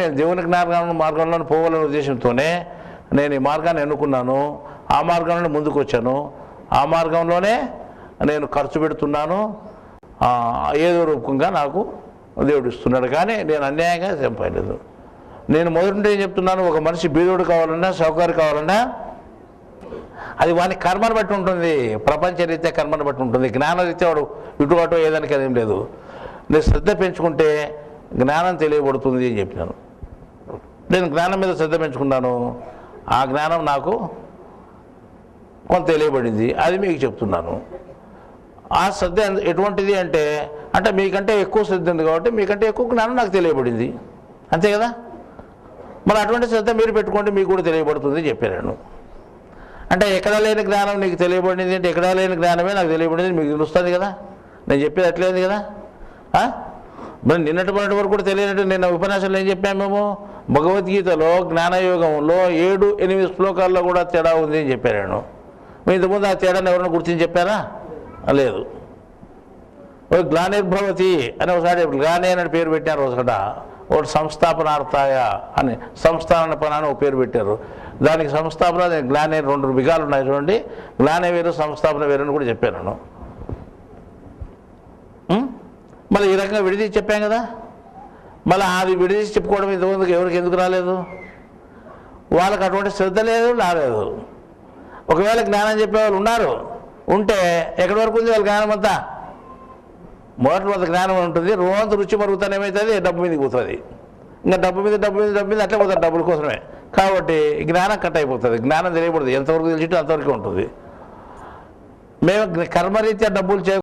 నేను దేవుని జ్ఞాన మార్గంలో పోవాలనే ఉద్దేశంతోనే నేను ఈ మార్గాన్ని ఎన్నుకున్నాను ఆ మార్గంలోనే ముందుకు వచ్చాను ఆ మార్గంలోనే నేను ఖర్చు పెడుతున్నాను ఏదో రూపంగా నాకు దేవుడు ఇస్తున్నాడు. కానీ నేను అన్యాయంగా సంపాదలేదు నేను మొదటి ఏం చెప్తున్నాను ఒక మనిషి బీదోడు కావాలన్నా సౌకర్యం కావాలన్నా అది వాని కర్మను బట్టి ఉంటుంది. ప్రపంచ రీత్యా కర్మను బట్టి ఉంటుంది. జ్ఞానరీత్యా వాడు ఇటు అటు ఏదానికి అదేం లేదు. నేను శ్రద్ధ పెంచుకుంటే జ్ఞానం తెలియబడుతుంది అని చెప్పినాను. నేను జ్ఞానం మీద శ్రద్ధ పెంచుకున్నాను. ఆ జ్ఞానం నాకు కొంత తెలియబడింది. అది మీకు చెప్తున్నాను. ఆ శ్రద్ధ ఎటువంటిది అంటే అంటే మీకంటే ఎక్కువ శ్రద్ధ ఉంది కాబట్టి మీకంటే ఎక్కువ జ్ఞానం నాకు తెలియబడింది. అంతే కదా? మరి అటువంటి శ్రద్ధ మీరు పెట్టుకోండి మీకు కూడా తెలియబడుతుంది చెప్పాను అంటే ఎక్కడ లేని జ్ఞానం నీకు తెలియబడింది అంటే ఎక్కడ లేని జ్ఞానమే నాకు తెలియబడింది మీకు తెలుస్తుంది కదా? నేను చెప్పేది అట్లేదు కదా? మరి నిన్నటి మొన్నటి వరకు కూడా తెలియనట్టు నిన్న ఉపన్యాసంలో ఏం చెప్పాము మేము? భగవద్గీతలో జ్ఞానయోగంలో ఏడు ఎనిమిది శ్లోకాల్లో కూడా తేడా ఉంది అని చెప్పాను నేను. మీ ఇంతకుముందు ఆ తేడాను ఎవరైనా గుర్తించి చెప్పారా? లేదు. ఓ గ్లానిర్భవతి అని ఒకసారి గ్లానే అని పేరు పెట్టారు ఒకసారి ఒకటి సంస్థాపనార్థాయ అని సంస్థాన పని అని ఒక పేరు పెట్టారు. దానికి సంస్థాపన గ్లానే రెండు విగాలు ఉన్నాయి చూడండి. గ్లానే వేరు సంస్థాపన వేరు అని కూడా చెప్పాను నేను ఉం? మరి ఈ రకంగా విడదీసి చెప్పాం కదా. మళ్ళీ అది విడదీసి చెప్పుకోవడం ఇంతకుముందుకు ఎవరికి ఎందుకు రాలేదు? వాళ్ళకి అటువంటి శ్రద్ధ లేదు రాలేదు. ఒకవేళ జ్ఞానం చెప్పేవాళ్ళు ఉన్నారు ఉంటే ఎక్కడి వరకు ఉంది వాళ్ళ జ్ఞానం అంతా? మొదటి కొంత జ్ఞానం ఉంటుంది రోజు రుచి మరుగుతానే ఏమవుతుంది డబ్బు మీద పోతుంది ఇంకా డబ్బు మీద డబ్బు మీద డబ్బు మీద అట్లే పోతుంది డబ్బుల కోసమే. కాబట్టి జ్ఞానం కట్ అయిపోతుంది. జ్ఞానం తెలియకూడదు. ఎంతవరకు తెలిసిట్టు అంతవరకు ఉంటుంది. మేము కర్మరీత్యా డబ్బులు చేయ